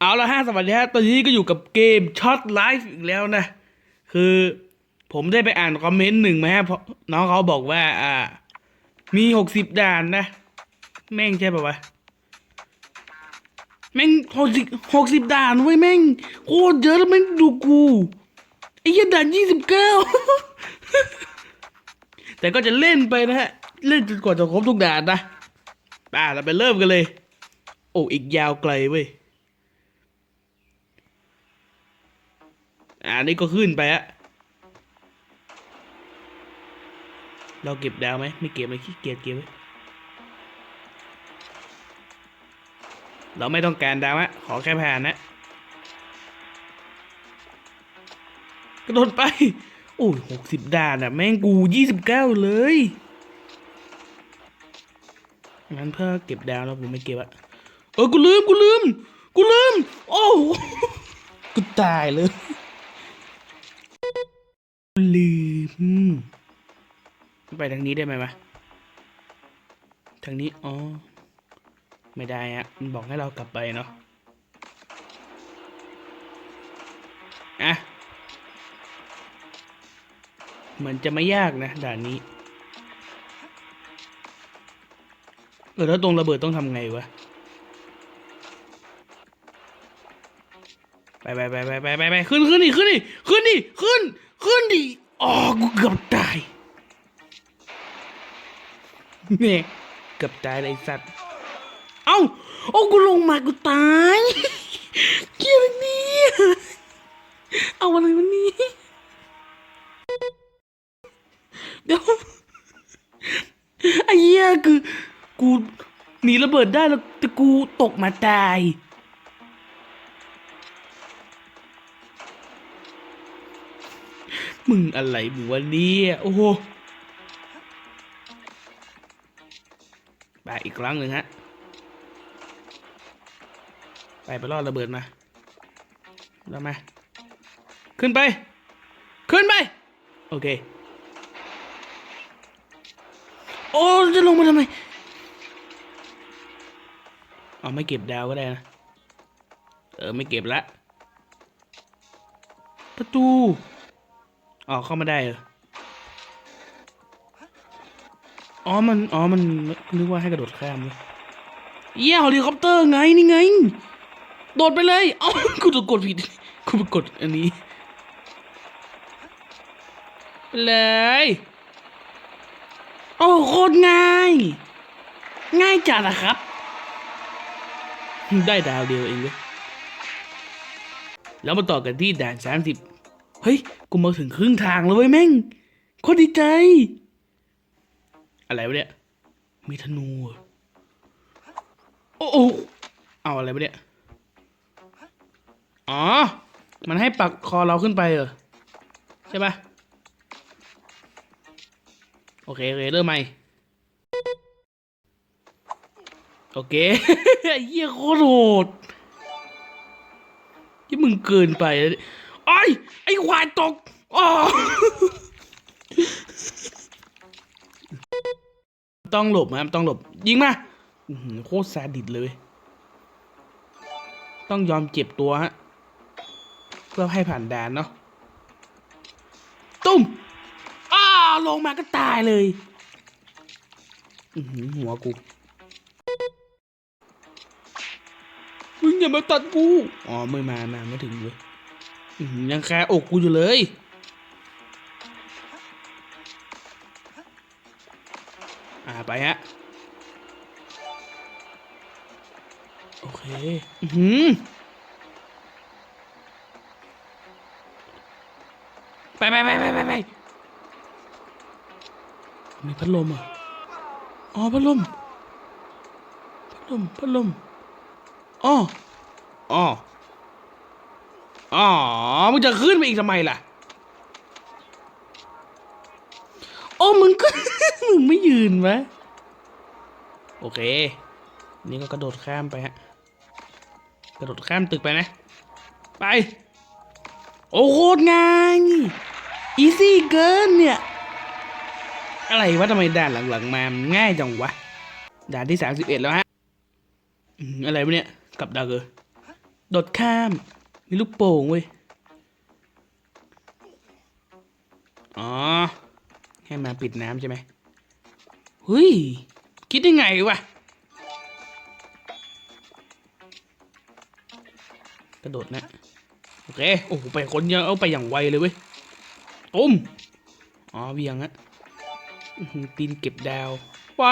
เอาละฮะสวัสดีฮะตอนนี้ก็อยู่กับเกมช็อตไลฟ์อีกแล้วนะ คือผมได้ไปอ่านคอมเมนต์หนึ่งมาฮะเพราะน้องเขาบอกว่า อ่า มีหกสิบด่านนะ แม่งใช่ป่าวะ แม่งหกสิบหกสิบด่านเว้ยแม่งโคตรเยอะแล้วแม่งดูกูไอ้เหี้ยด่านยี่สิบเก้าแต่ก็จะเล่นไปนะฮะ เล่นจนกว่าจะครบทุกด่านนะป่าเราไปเริ่มกันเลย โอ้อีกยาวไกลเว้ย อ่านี่ก็ขึ้นไปอะเราเก็บดาวไหมไม่เก็บเลยขี้เกียจเก็บไว้เราไม่ต้องการดาวอะขอแค่ผ่านนะกระโดดไป โอ้ยหกสิบด่านอะแม่งกูยี่สิบเก้าเลยงั้นเพื่อเก็บดาวแล้วผมไม่เก็บอะเออกูลืมกูลืมกูลืม โอ้กูตายเลย ลืม ไปทางนี้ได้ไหมวะทางนี้อ๋อไม่ได้อะมันบอกให้เรากลับไปเนาะอะมันจะไม่ยากนะด่านนี้ เออแล้วตรงระเบิดต้องทำไงวะไปไปไปไปไปไปไปขึ้นขึ้นดิขึ้นดิขึ้นดิขึ้นขึ้นดิ อ๋อกูเกือบตายเนี่ยเกือบตายเลยสัตว์ เอ้าโอ้กูลงมากูตายเกี่ยวอะไรเนี่เอาอะไรวันนี้ เดี๋ยวไอ้เหี้ยคือกูหนีระเบิดได้แล้วแต่กูตกมาตาย มึงอะไรมึงวันนี้โอ้โหไปอีกครั้งหนึ่งฮะ ไปไปรอดระเบิดมาแล้วมา ขึ้นไป ขึ้นไป โอเค โอ้จะลงมาทำไมเอาไม่เก็บดาวก็ได้นะ เออ ไม่เก็บละ ประตู อ๋อเข้ามาได้เหรออ๋อมันอ๋อมันนึกว่าให้กระโดดข้ามเลยเยี่ยเฮลิคอปเตอร์ไงนี่ไง โดดไปเลยเอ้ากูจะกดผิดกูไปกดอันนี้ไปเลยโอ้โคตรง่าย ง่ายจัดอะครับ ได้ดาวเดียวเองเลยแล้วมาต่อกันที่ด่านสามสิบ เฮ้ย กูมาถึงครึ่งทางแล้วเว้ยแม่งโคตรดีใจ อะไรวะเนี่ย มีธนูเอโอ้โหเอาอะไรวะเนี่ย อ๋อ มันให้ปักคอเราขึ้นไปเหรอ ใช่ปะโอเคโอเคเริ่มใหม่ โอเคเหี้ยโคตรโหดที่มึงเกินไปแล้ว ไอ้ยไอ้ควายตกอ๋อต้องหลบนะครับต้องหลบ ยิงมาโคตรซาดิสเลย ต้องยอมเจ็บตัวฮะ เพื่อให้ผ่านด่านเนาะ ตุ้มอ้าลงมาก็ตายเลยหัวกูมึงอย่ามาตัดกู อ๋อ ไม่มามาไม่ถึงเลย ยังแคาอกกูอยู่เลย อ่าไปฮะ โอเค อือหือไปไปไปไปไปไปมีพัดลมอะ อ๋อพัดลม พัดลม พัดลม อ๋อ อ๋อ อ๋อ มึงจะขึ้นไปอีกทำไมล่ะ โอ้ มึงก็ มึงไม่ยืนวะโอเค นี่ก็กระโดดข้ามไปฮะ กระโดดข้ามตึกไปนะ ไป โอ้โคตรง่ายอีซี่เกินเนี่ย อะไรวะทำไมด่านหลังๆมาง่ายจังวะ ด่านที่สามสิบเอ็ดแล้วฮะอืมอะไรวะเนี่ย กับดักเออโดดข้าม มีลูกโป่งเว้ย อ๋อ ให้มาปิดน้ำใช่ไหมเฮ้ย คิดได้ไงวะ กระโดดนะ โอเค โอ้โห ไปคนเยอะเอาไปอย่างไวเลยเว้ยตุ้ม อ๋อเวียงอะตีนเก็บดาว ไว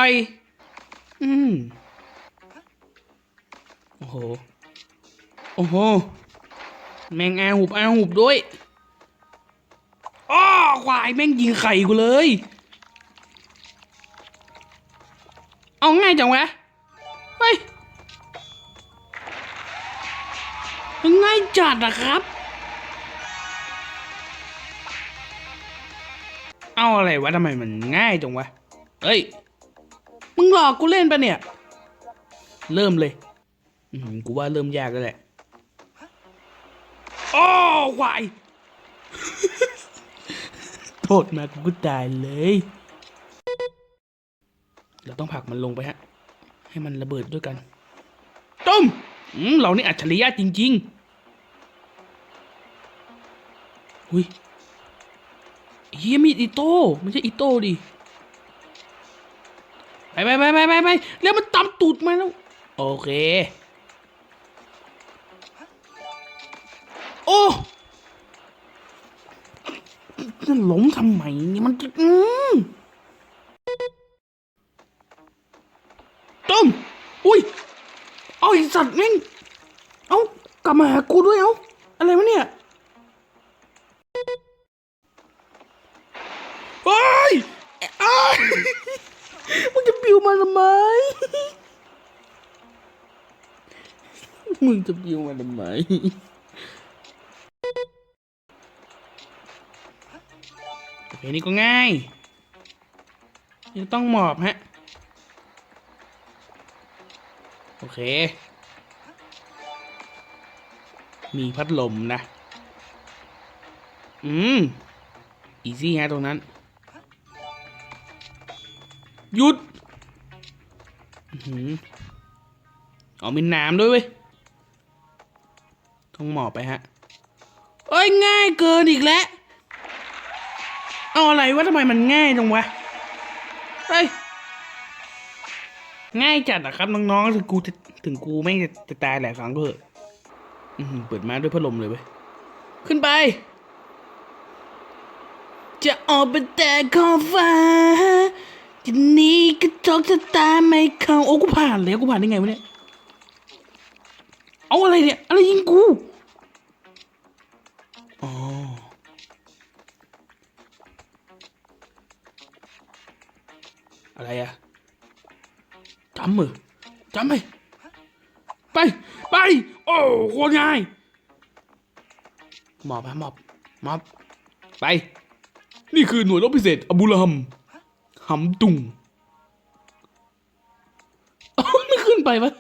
อืม โอ้โห โอ้โห แมงอาหุบอาหุบด้วยอ้อควายแม่งยิงไข่กูเลย เอาง่ายจังวะเฮ้ยง่ายจัดอะครับ เอาอะไรวะทำไมมันง่ายจังวะ เฮ้ย มึงหลอกกูเล่นปะเนี่ย เริ่มเลย กูว่าเริ่มยากแล้วแหละ โอ้ควายโทษมากูก็ตายเลย เราต้องผลักมันลงไปฮะ ให้มันระเบิดด้วยกันต้มอืมเรานี่อัจฉริยะจริงๆหุยเฮียมีดอิโต้ไม่ใช่อิโต้ดิ ไปไปไปไปไปไปแล้วมันตำตูดมาแล้ว โอเค ล้มทำไมเนี่ยมันจะอืมต้มอุ้ยเอาไอสัตว์แม่งเอากลับมาหากูด้วยเอาอะไรวะเนี่ยเฮ้ยเอ้ยมึงจะปิวมาทำไมมึงจะปิวมาทำไม โอเคนี่ก็ง่ายนี่ต้องหมอบฮะ โอเค มีพัดลมนะ อืม อีซี่ฮะตรงนั้น หยุดอื้อหือเอามีน้ำด้วยเว้ย ต้องหมอบไปฮะ เอ้ย ง่ายเกินอีกแล้ว เอาอะไรวะทำไมมันง่ายจังวะ เฮ้ย ง่ายจัดอะครับน้องๆถึงกูจะถึงกูไม่จะจะตายหลายครั้งก็เถอะเปิดมาด้วยพัดลมเลยเว้ย ขึ้นไป จะออกไปแต่ขอบฟ้าทีนี้ก็จกชะตาไม่เข้าโอ้กูผ่านแล้วกูผ่านได้ไงวะเนี่ย เอาอะไรเนี่ย อะไรยิงกู อะไรอะจำมือจำไปไป ไป โอ้โคตรง่ายหมอบฮะหมอบหมอบ ไป นี่คือหน่วยรบพิเศษอบูลฮัมหำตุงเอ้าไม่ขึ้นไปปะ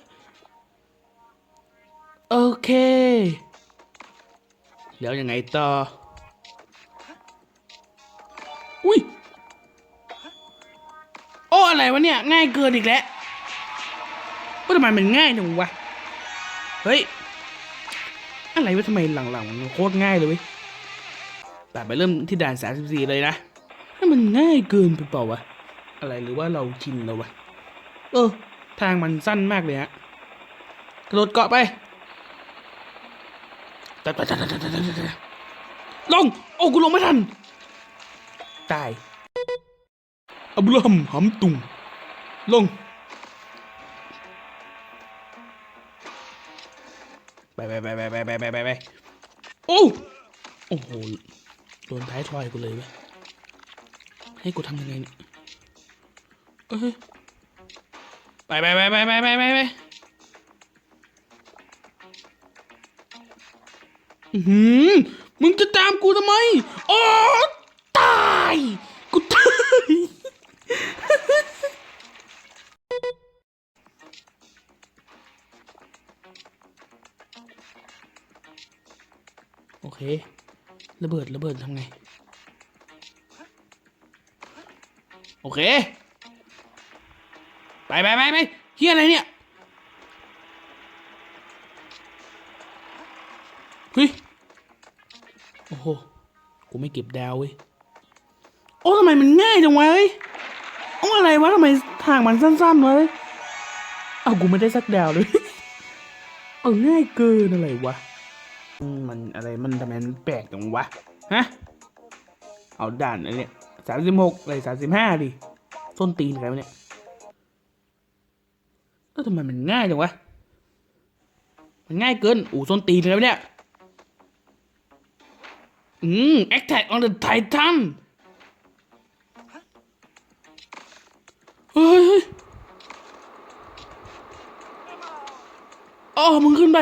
โอเค แล้วยังไงต่อ อุ้ยโอะไรวะเนี่ย ง่ายเกินอีกแล้วว่าทำไมมันง่ายจังวะ เฮ้ย อะไรวะทำไมหลังๆมันโคตรง่ายเลยเว้ยแต่ไปเริ่มที่ด่าน34เลยนะถ้ามันง่ายเกินไปเปล่าวะ อะไรหรือว่าเราชินแล้ววะ เออ ทางมันสั้นมากเลยฮะ กระโดดเกาะไปตัดตัดตัดตัดตัดตัดตัดลง โอ้กูลงไม่ทัน ตาย อับราฮัมหำตุง ลง ไปไปไปไปไปไปไปไปโอ้โอ้โห โดนท้ายทอยกูเลยเว้ยให้กูทำยังไงเนี่ยเอ้ยไปไปไปไปไปไปไปไปหือมึงจะตามกูทำไม โอ้ ตาย โอเค ระเบิดระเบิดทำไง โอเค ไปไปไปไปเฮียอะไรเนี่ยเฮ้ยโอ้โห กูไม่เก็บดาวเว้ย โอ้ทำไมมันง่ายจังวะเฮ้ยโอ้อะไรวะทำไมทางมันสั้นๆวะเฮ้ยเอากูไม่ได้สักดาวเลย เอาง่ายเกินอะไรวะ มันอะไรมันทำไมมันแปลกจังวะ ฮะ เอาด่านอันเนี้ยสามสิบหกเลยสามสิบห้าดิส้นตีนใครวะเนี่ยเออทำไมมันง่ายจังวะ มันง่ายเกินอูส้นตีนใครวะเนี่ย อืม Attack on the Titan เฮ้ยเฮ้ยอ๋อ มึงขึ้นไป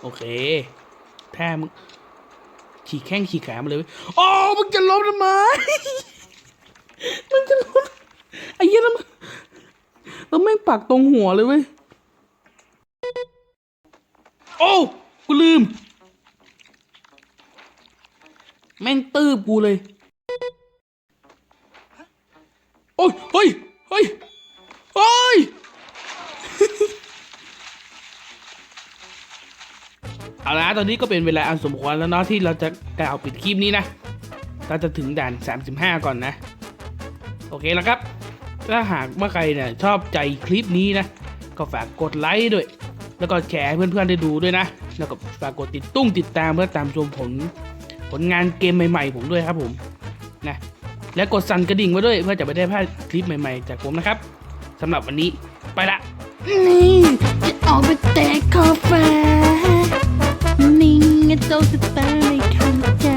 โอเค แท้มึงฉีกแข้งฉีกขามาเลยเว้ยอ๋อมึงจะล้มทำไมมึงจะล้มไอ้เหี้ยแล้วมันแล้วแม่งปักตรงหัวเลยเว้ย โอ้กูลืม แม่งตืบกูเลย ตอนนี้ก็เป็นเวลาอันสมควรแล้วเนาะที่เราจะกล่าวปิดคลิปนี้นะ เราจะถึงด่าน 35 ก่อนนะ โอเคแล้วครับ ถ้าหากว่าใครเนี่ยชอบใจคลิปนี้นะ ก็ฝากกดไลค์ด้วย แล้วก็แชร์ให้เพื่อนๆได้ดูด้วยนะ แล้วก็ฝากกดติดตุ้งติดตามเพื่อตามชมผลผลงานเกมใหม่ ๆ ผมด้วยครับผมนะและกดสั่นกระดิ่งไว้ด้วยเพื่อจะไม่ได้พลาดคลิปใหม่ๆ จากผมนะครับสำหรับวันนี้ไปละนี่จะออกไปแตกคอฟ้า นิ่งเจ้าสตาร์ไม่เข้าใจ